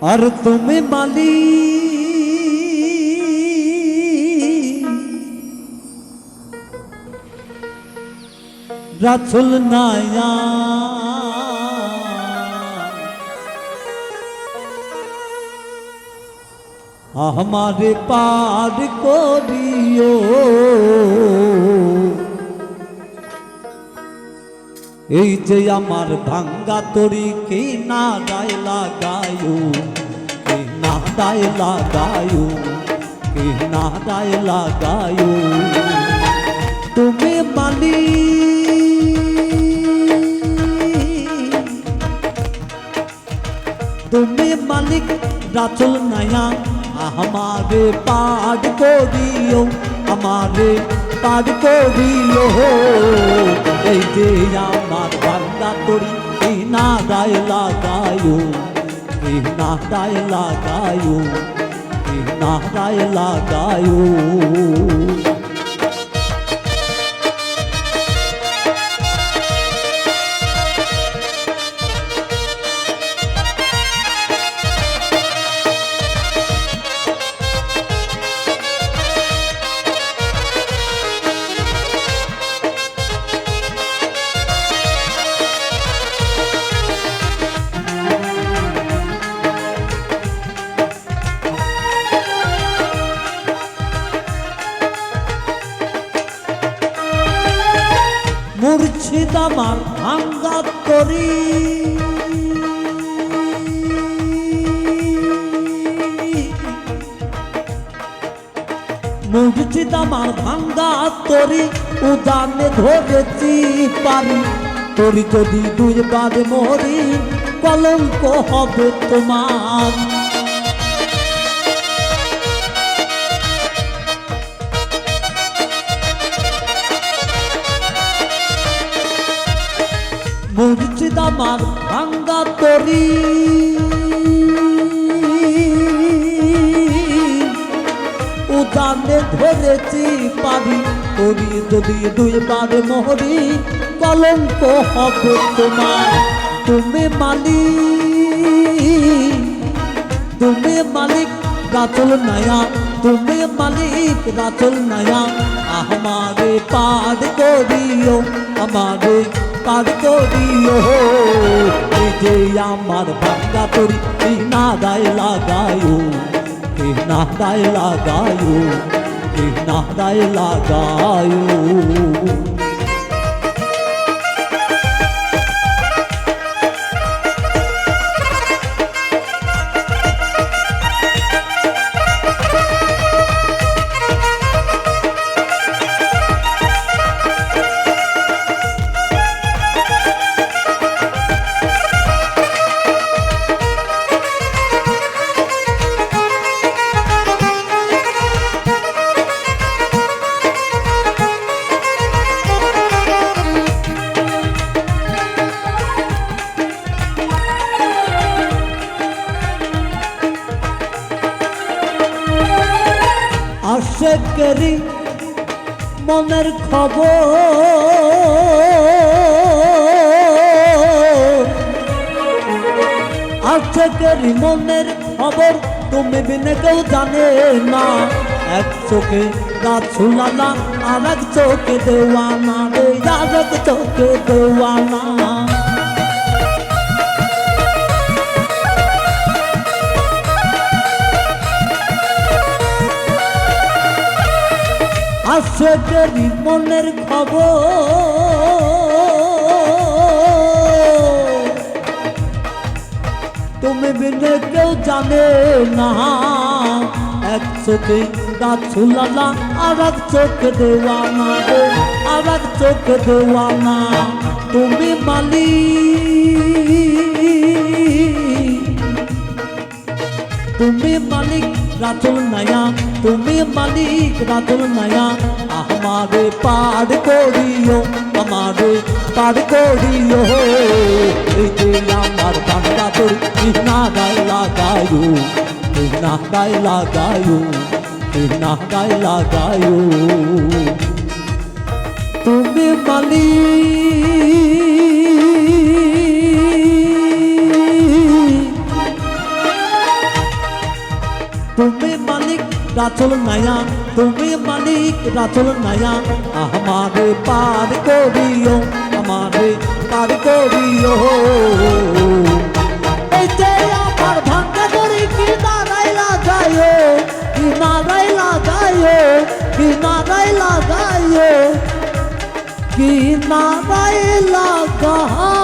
আর তুমি মালি রাসুল নায়া আমারে পার করিও। এই যে আমার ভাঙ্গা তরি কে না ডায় লাগায়ু কে না ডায় লাগায়ু কে না ডায় লাগায়ু। তুমি মালি তুমি মালিক রাচল নয়া, আমারে পাড করিও আমারে পাড করিল এই যে আমার বান্দা তরি এই না গায় লাগায়ু। এই না গায় লাগায়ু। এই না গায় লাগায়ু। মুর্শিদ আমার তরি আমার ভাঙ্গা তরি উদানে ধরেছি পারি তরি যদি দুইবার মরি, কলঙ্ক হবে তোমার। আমার ভাঙ্গা তরি। উদানে ধরেছি পারি তরি, যদি দুইবার মরি কলঙ্ক হবে তোমার। তুমি মালিক তুমি মালিক রাতুল নয়া। তুমি মালিক রাতুল নয়া। আমারে পার করিও আমারে। করিও এই যে আমার ভাঙ্গা তরি না দায় লাগায়ু না দায় লাগায়ো না দায় লাগায়ু আশেকেরি মনের খবর। আশেকেরি মনের খবর তুমি বিনে কেউ জানে না। এক চোখে গাছুলালা আর এক চোখে দেওয়ানা রে আর এক চোখে দেওয়ানা। মনের খবর। তুমি বিনে কেউ জানে না। এক চোখে গাছুলালা আর এক চোখে দেওয়ানা আর এক চোখে দেওয়ানা। তুমি মালিক। তুমি মালিক রাতুল নয়া। তুমি মালিক রাতুল নয়া। আমারে পার করিও, আমারে পার করিও। এই যে আমার বাংলা তোর কৃষ্ণা গায় লাগায়ু কৃষ্ণা গায় লাগায়ু কৃষ্ণা গায় লাগায়ু তুমি মালিক রাচল নায়া তুমি মালিক রাচল নায়া আমারে পার করিও, আমারে পার করিও। এই যে আমার ভাঙ্গা করি কি নারাইলা যায়, কি নারাইলা যায়, কি নারাইলা যায়, কি নারাইলা গায়